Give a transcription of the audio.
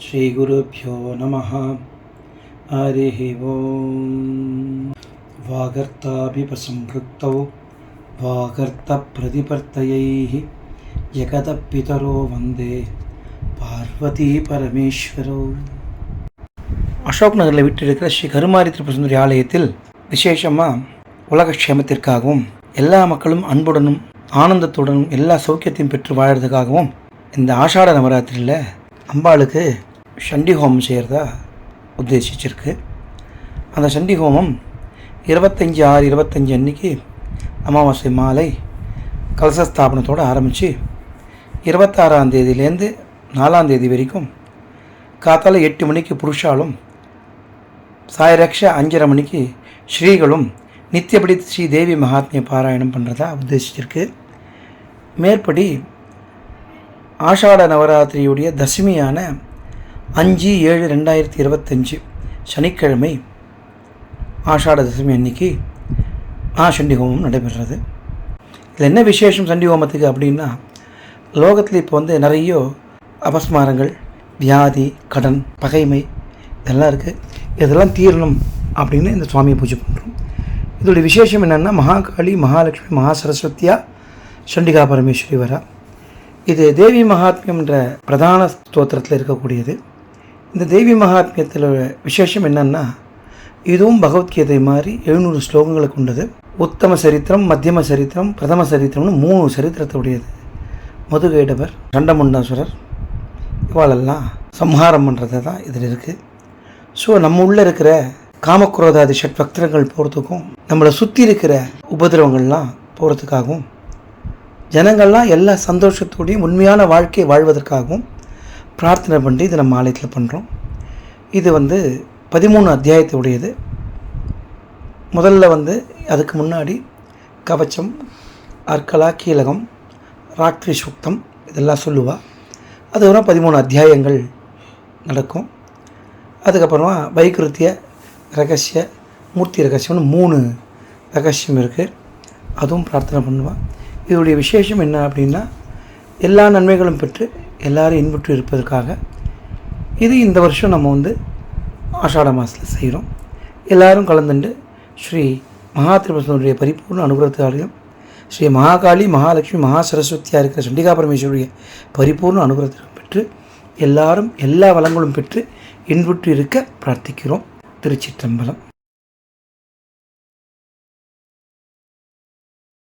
श्रीगुरुभ्यो नमः हरिः ॐ वागर्ताभिपसंपृक्तौ वागर्तप्रतिपर्तयैः जगदपितरो वन्दे பார்வதி பரமேஸ்வரோ அசோக் நகரில் விட்டிருக்கிற ஸ்ரீ கருமாரி திருப்பசுந்தரி ஆலயத்தில் விசேஷமாக உலக க்ஷேமத்திற்காகவும் எல்லா மக்களும் அன்புடனும் ஆனந்தத்துடனும் எல்லா சௌக்கியத்தையும் பெற்று வாழறதுக்காகவும் இந்த ஆஷாட நவராத்திரியில் அம்பாளுக்கு சண்டி ஹோமம் செய்கிறதா உத்தேசிச்சிருக்கு. அந்த சண்டி ஹோமம் இருபத்தஞ்சி ஆறு இருபத்தஞ்சி அன்னைக்கு அமாவாசை மாலை கலசஸ்தாபனத்தோடு ஆரம்பித்து இருபத்தாறாம் தேதியிலேருந்து நாலாம் தேதி வரைக்கும் காத்தால எட்டு மணிக்கு புருஷாலும் சாயரக்ஷ அஞ்சரை மணிக்கு ஸ்ரீகளும் நித்தியபடி ஸ்ரீ தேவி மகாத்மிய பாராயணம் பண்ணுறதா உத்தேசிச்சிருக்கு. மேற்படி ஆஷாட நவராத்திரியுடைய தசமியான அஞ்சு ஏழு ரெண்டாயிரத்தி இருபத்தஞ்சு சனிக்கிழமை ஆஷாட தசமி அன்னைக்கு ஆஷண்டி ஹோமம் நடைபெறுறது. இதில் என்ன விசேஷம் சண்டி ஹோமத்துக்கு அப்படின்னா லோகத்தில் இப்போ வந்து நிறைய அபஸ்மாரங்கள் வியாதி கடன் பகைமை இதெல்லாம் இருக்குது இதெல்லாம் தீரணும் அப்படின்னு இந்த சுவாமியை பூஜை பண்ணுறோம் இதோடைய விசேஷம் என்னென்னா மகாகாளி மகாலட்சுமி மகா சரஸ்வதியா சண்டிகா பரமேஸ்வரி வரா. இது தேவி மகாத்மியம்ன்ற பிரதான ஸ்தோத்திரத்தில் இருக்கக்கூடியது. இந்த தேவி மகாத்மியத்தில் விசேஷம் என்னென்னா இதுவும் பகவத்கீதை மாதிரி எழுநூறு ஸ்லோகங்களை கொண்டது. உத்தம சரித்திரம் மத்தியம சரித்திரம் பிரதம சரித்திரம்னு மூணு சரித்திரத்தை உடையது மதுகைடவர் சண்டமுண்டாசுரர் இவாளெல்லாம் சம்ஹாரம் பண்ணுறது தான் இதில் இருக்குது ஸோ நம்ம உள்ளே இருக்கிற காமக்ரோதாதி ஷட்பக்திரங்கள் போகிறதுக்கும் நம்மளை சுற்றி இருக்கிற உபதிரவங்கள்லாம் போகிறதுக்காகவும் ஜனங்கள்லாம் எல்லா சந்தோஷத்தோடையும் உண்மையான வாழ்க்கையை வாழ்வதற்காகவும் பிரார்த்தனை பண்ணி இதை நம்ம ஆலயத்தில் பண்ணுறோம் இது வந்து பதிமூணு அத்தியாயத்துடையது. முதல்ல வந்து அதுக்கு முன்னாடி கவச்சம் அற்கலா கீழகம் ராத்திரி சுக்தம் இதெல்லாம் சொல்லுவாள் அதுக்கப்புறம் பதிமூணு அத்தியாயங்கள் நடக்கும். அதுக்கப்புறமா வைக்கிருத்திய ரகசிய மூர்த்தி ரகசியம்னு மூணு ரகசியம் இருக்குது அதுவும் பிரார்த்தனை பண்ணுவாள் இதோடைய விசேஷம் என்ன அப்படின்னா எல்லா நன்மைகளும் பெற்று எல்லாரும் இன்புற்று இருப்பதற்காக இது இந்த வருஷம் நம்ம வந்து ஆஷாட மாதத்தில் செய்கிறோம் எல்லாரும் கலந்துண்டு ஸ்ரீ மகா திருபசனுடைய பரிபூர்ண அனுகிரகத்தாலையும் ஸ்ரீ மகாகாளி மகாலட்சுமி மகா சரஸ்வதியாக இருக்கிற சண்டிகா பரமேஸ்வருடைய பரிபூர்ண அனுகிரகத்திற்கு பெற்று எல்லாரும் எல்லா வளங்களும் பெற்று இன்புற்று இருக்க பிரார்த்திக்கிறோம். திருச்சிற்றம்பலம்.